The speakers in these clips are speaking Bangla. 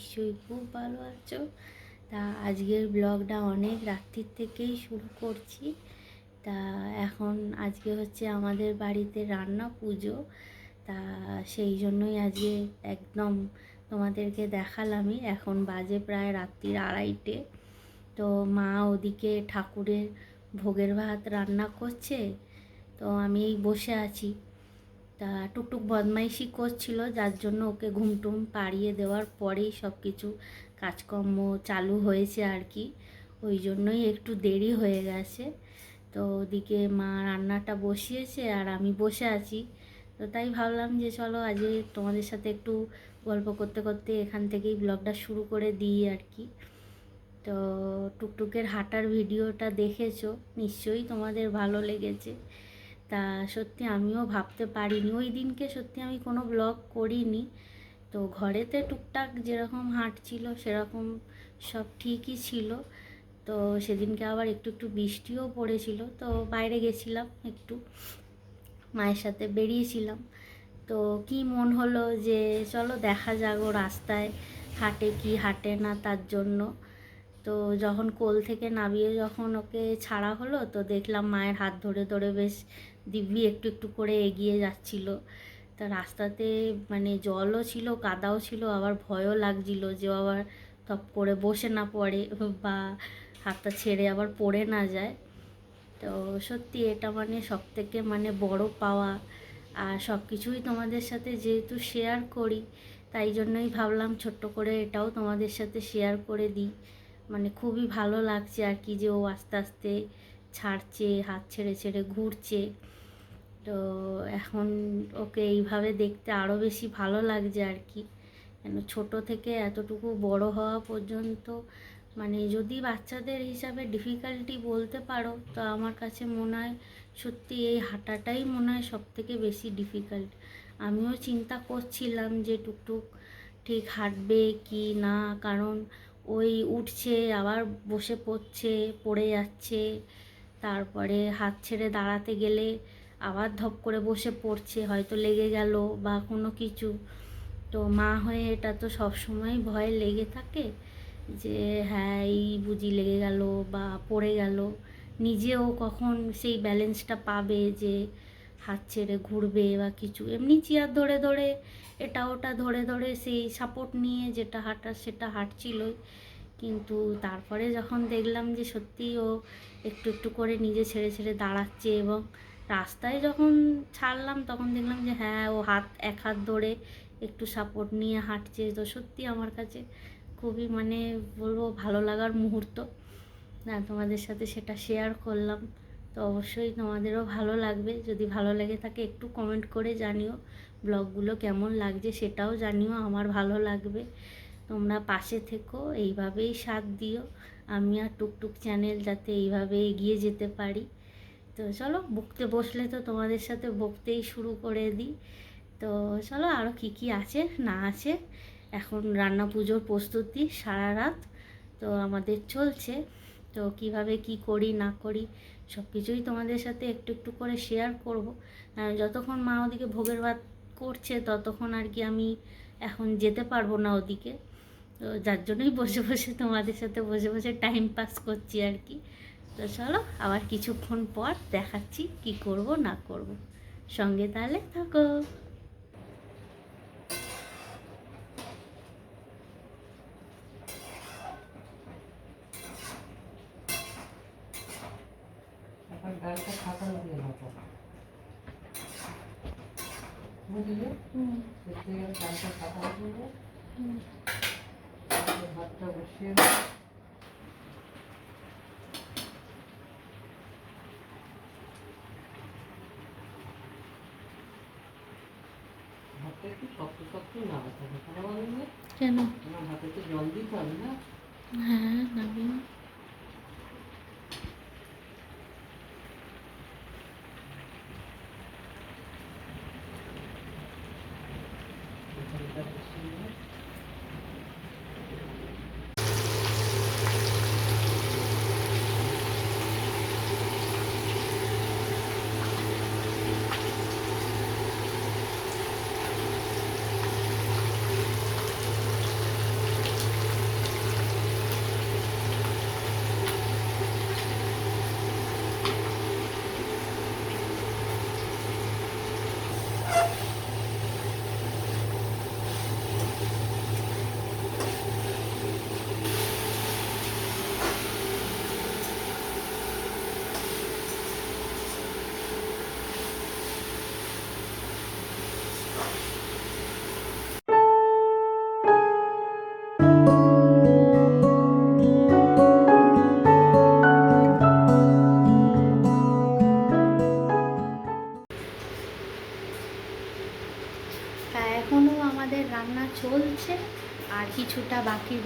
নিশ্চয়ই খুব ভালো আছো। তা আজকের ব্লগটা অনেক রাত্রির থেকেই শুরু করছি। তা এখন আজকে হচ্ছে আমাদের বাড়িতে রান্না পুজো। তা সেই জন্যই আজকে একদম তোমাদেরকে দেখালামই। এখন বাজে প্রায় রাত্রির আড়াইটে। তো মা ওদিকে ঠাকুরের ভোগের ভাত রান্না করছে। তো আমি এই বসে আছি। তা টুকটুক বদমাইশি করছিল, যার জন্য ওকে ঘুমটুম পাড়িয়ে দেওয়ার পরেই সব কিছু কাজকর্ম চালু হয়েছে আর কি। ওই জন্যই একটু দেরি হয়ে গেছে। তো ওদিকে মা রান্নাটা বসিয়েছে আর আমি বসে আছি। তো তাই ভাবলাম যে চলো আজকে তোমাদের সাথে একটু গল্প করতে করতে এখান থেকেই ব্লগটা শুরু করে দিই আর কি। তো টুকটুকের হাঁটার ভিডিওটা দেখেছ, নিশ্চয়ই তোমাদের ভালো লেগেছে। তা সত্যি আমিও ভাবতে পারিনি। ওই দিনকে সত্যি আমি কোনো ব্লগ করিনি। তো ঘরেতে টুকটাক যেরকম হাঁটছিল সেরকম সব ঠিকই ছিল। তো সেদিনকে আবার একটু একটু বৃষ্টিও পড়েছিল। তো বাইরে গেছিলাম একটু, মায়ের সাথে বেরিয়েছিলাম। তো কি মন হলো যে চলো দেখা যাক ও রাস্তায় হাঁটে কি হাঁটে না তার জন্য। তো যখন কোল থেকে নামিয়ে যখন ওকে ছাড়া হলো, তো দেখলাম মায়ের হাত ধরে ধরে বেশ দিব্যি একটু একটু করে এগিয়ে যাচ্ছিল। তা রাস্তাতে মানে জলও ছিল, কাদাও ছিল, আবার ভয়ও লাগছিল যে আবার তপ করে বসে না পড়ে বা হাতটা ছেড়ে আবার পড়ে না যায়। তো সত্যি এটা মানে সব থেকে মানে বড় পাওয়া। আর সব কিছুই তোমাদের সাথে যেহেতু শেয়ার করি, তাই জন্যই ভাবলাম ছোট্ট করে এটাও তোমাদের সাথে শেয়ার করে দিই। মানে খুবই ভালো লাগছে আর কি যে ও আস্তে আস্তে ছাড়ছে, হাত ছেড়ে ছেড়ে ঘুরছে। তো এখন ওকে এইভাবে দেখতে আরও বেশি ভালো লাগছে আর কি। কেন ছোটো থেকে এতটুকু বড় হওয়া পর্যন্ত মানে যদি বাচ্চাদের হিসাবে ডিফিকাল্টি বলতে পারো, তো আমার কাছে মনে হয় সত্যি এই হাঁটাটাই মনে হয় সব থেকে বেশি ডিফিকাল্ট আমিও চিন্তা করছিলাম যে টুকটুক ঠিক হাঁটবে কি না, কারণ ওই উঠছে, আবার বসে পড়ছে, পড়ে যাচ্ছে। তারপরে হাত ছেড়ে দাঁড়াতে গেলে আবার ধপ করে বসে পড়ছে, হয়তো লেগে গেল বা কোনো কিছু। তো মা হয়ে এটা তো সবসময় ভয় লেগে থাকে যে হ্যাঁ এই বুঝি লেগে গেল বা পড়ে গেল। নিজেও কখন সেই ব্যালেন্সটা পাবে যে হাত ছেড়ে ঘুরবে বা কিছু। এমনি চেয়ার ধরে ধরে, এটা ওটা ধরে ধরে সেই সাপোর্ট নিয়ে যেটা হাঁটার সেটা হাঁটছিলই। কিন্তু তারপরে যখন দেখলাম যে সত্যি ও একটু একটু করে নিজে ছেড়ে ছেড়ে দাঁড়াচ্ছে এবং রাস্তায় যখন ছাড়লাম তখন দেখলাম যে হ্যাঁ ও হাত, এক হাত ধরে একটু সাপোর্ট নিয়ে হাঁটছে। তো সত্যি আমার কাছে খুবই মানে বলব ভালো লাগার মুহূর্ত। না তোমাদের সাথে সেটা শেয়ার করলাম। তো অবশ্যই তোমাদেরও ভালো লাগবে। যদি ভালো লেগে থাকে একটু কমেন্ট করে জানিও, ব্লগগুলো কেমন লাগছে সেটাও জানিও, আমার ভালো লাগবে। তোমরা পাশে থেকো, এইভাবেই সাথ দিও। আমি আর টুকটুক চ্যানেল যাতে এইভাবে এগিয়ে যেতে পারি। তো চলো, বকতে বসলে তো তোমাদের সাথে বকতেই শুরু করে দিই। তো চলো আরও কী কী আছে, না আছে? এখন রান্না পুজোর প্রস্তুতি সারা রাত। তো আমাদের চলছে। তো কীভাবে কি করি, না করি সব কিছুই তোমাদের সাথে একটু একটু করে শেয়ার করব। যতক্ষণ মা ওদিকে ভোগের ভাত করছে, ততক্ষণ আর কি আমি এখন যেতে পারব না ওদিকে। তো যার জন্যই বসে বসে তোমাদের সাথে বসে বসে টাইম পাস করছি আর কি। তো চলো, আবার কিছুক্ষণ পর দেখাচ্ছি কি করব, না করব। সঙ্গে তাহলে থাকো এখন ডালটা ফাঁকা দিয়ে মতো বুঝলে দিয়ে ভাতটা বসিয়ে ভাতটা একটু শক্ত শক্ত নাড়াতে হবে কেন ভাতে তো জল দিতে হবে না। হ্যাঁ নামিও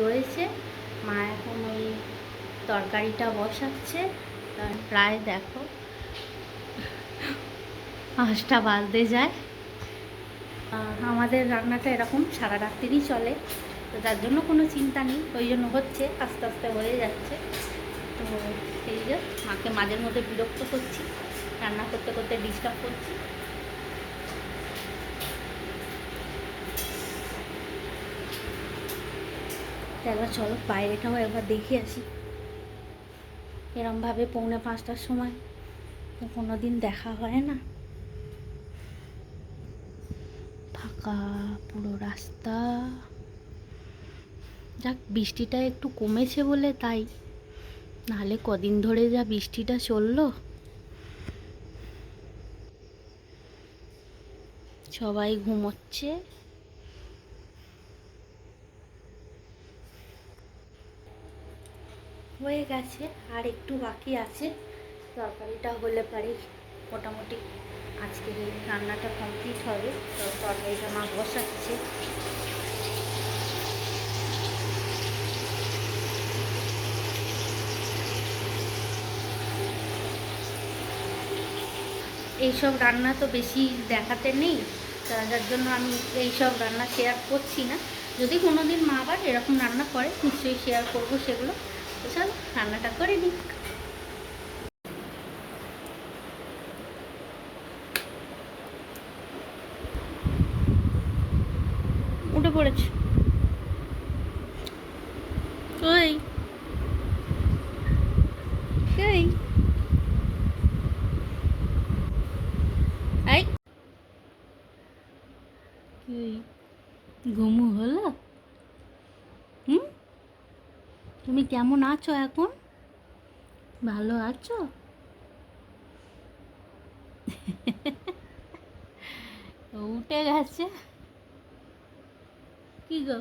রয়েছে। মা এখন ওই তরকারিটা বসাচ্ছে। প্রায় দেখো, পাঁচটা বাজতে যায়। আমাদের রান্নাটা এরকম সারা রাত্রিরই চলে। তো তার জন্য কোনো চিন্তা নেই, ওই জন্য হচ্ছে, আস্তে আস্তে হয়ে যাচ্ছে। তো সেই যে, মাকে মাঝের মধ্যে বিরক্ত করছি, রান্না করতে করতে ডিস্টার্ব করছি। তো এবার চলো, বাইরেটাও একবার দেখে আসি। এরমভাবে পৌনে পাঁচটার সময়। তো কোনো দিন দেখা হয় না। ফাঁকা পুরো রাস্তা। যাক, বৃষ্টিটা একটু কমেছে বলে তাই। নাহলে কদিন ধরে যা বৃষ্টিটা চলল। সবাই ঘুমোচ্ছে। হয়ে গেছে, আর একটু বাকি আছে। তরকারিটা হলে পারে মোটামুটি আজকের এই রান্নাটা কমপ্লিট হবে। তো তরকারিটা মা বসাচ্ছে। এইসব রান্না তো বেশি দেখাতে নেই যার জন্য আমি এইসব রান্না শেয়ার করছি না। যদি কোনো দিন মা আবার এরকম রান্না করে, নিশ্চয়ই শেয়ার করব সেগুলো। তো চলো রান্নাটা করে নিই উঠে পড়েছে ওই এই এই কি ঘুমু হলো হুম তুমি কেমন আছো এখন? ভালো আছো? উঠে গেছে। কি গো?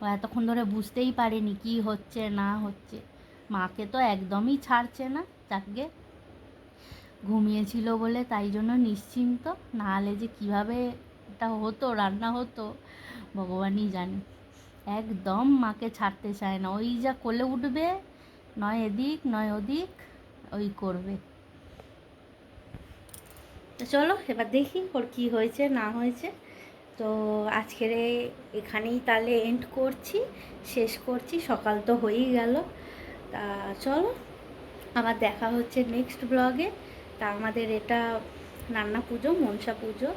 ও এতক্ষণ ধরে বুঝতেই পারেনি কি হচ্ছে, না হচ্ছে। মাকে তো একদমই ছাড়ছে না যাকে ঘুমিয়েছিল বলে তাই জন্য নিশ্চিন্ত। নাহলে যে কীভাবে এটা হতো, রান্না হতো। ভগবানই জানে। একদম মাকে ছাড়তে চায় না। ওই যা কোলে উঠবে, নয় এদিক, নয় ওদিক, ওই করবে। তো চলো, এবার দেখি ওর কি হয়েছে, না হয়েছে। তো আজকের এখানেই তাহলে এন্ড করছি, শেষ করছি, সকাল তো হয়েই গেল। তা চলো, আবার দেখা হচ্ছে নেক্সট ব্লগে তা আমাদের এটা রান্না পুজো, মনসা পুজো।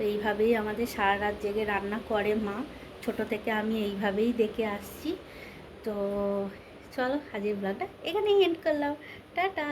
তো এইভাবেই আমাদের সারা রাত জেগে রান্না করে মা। ছোট থেকে আমি এইভাবেই দেখে আসছি। তো চলো, আজকের ব্লগটা এখানেই এন্ড করলাম। টাটা!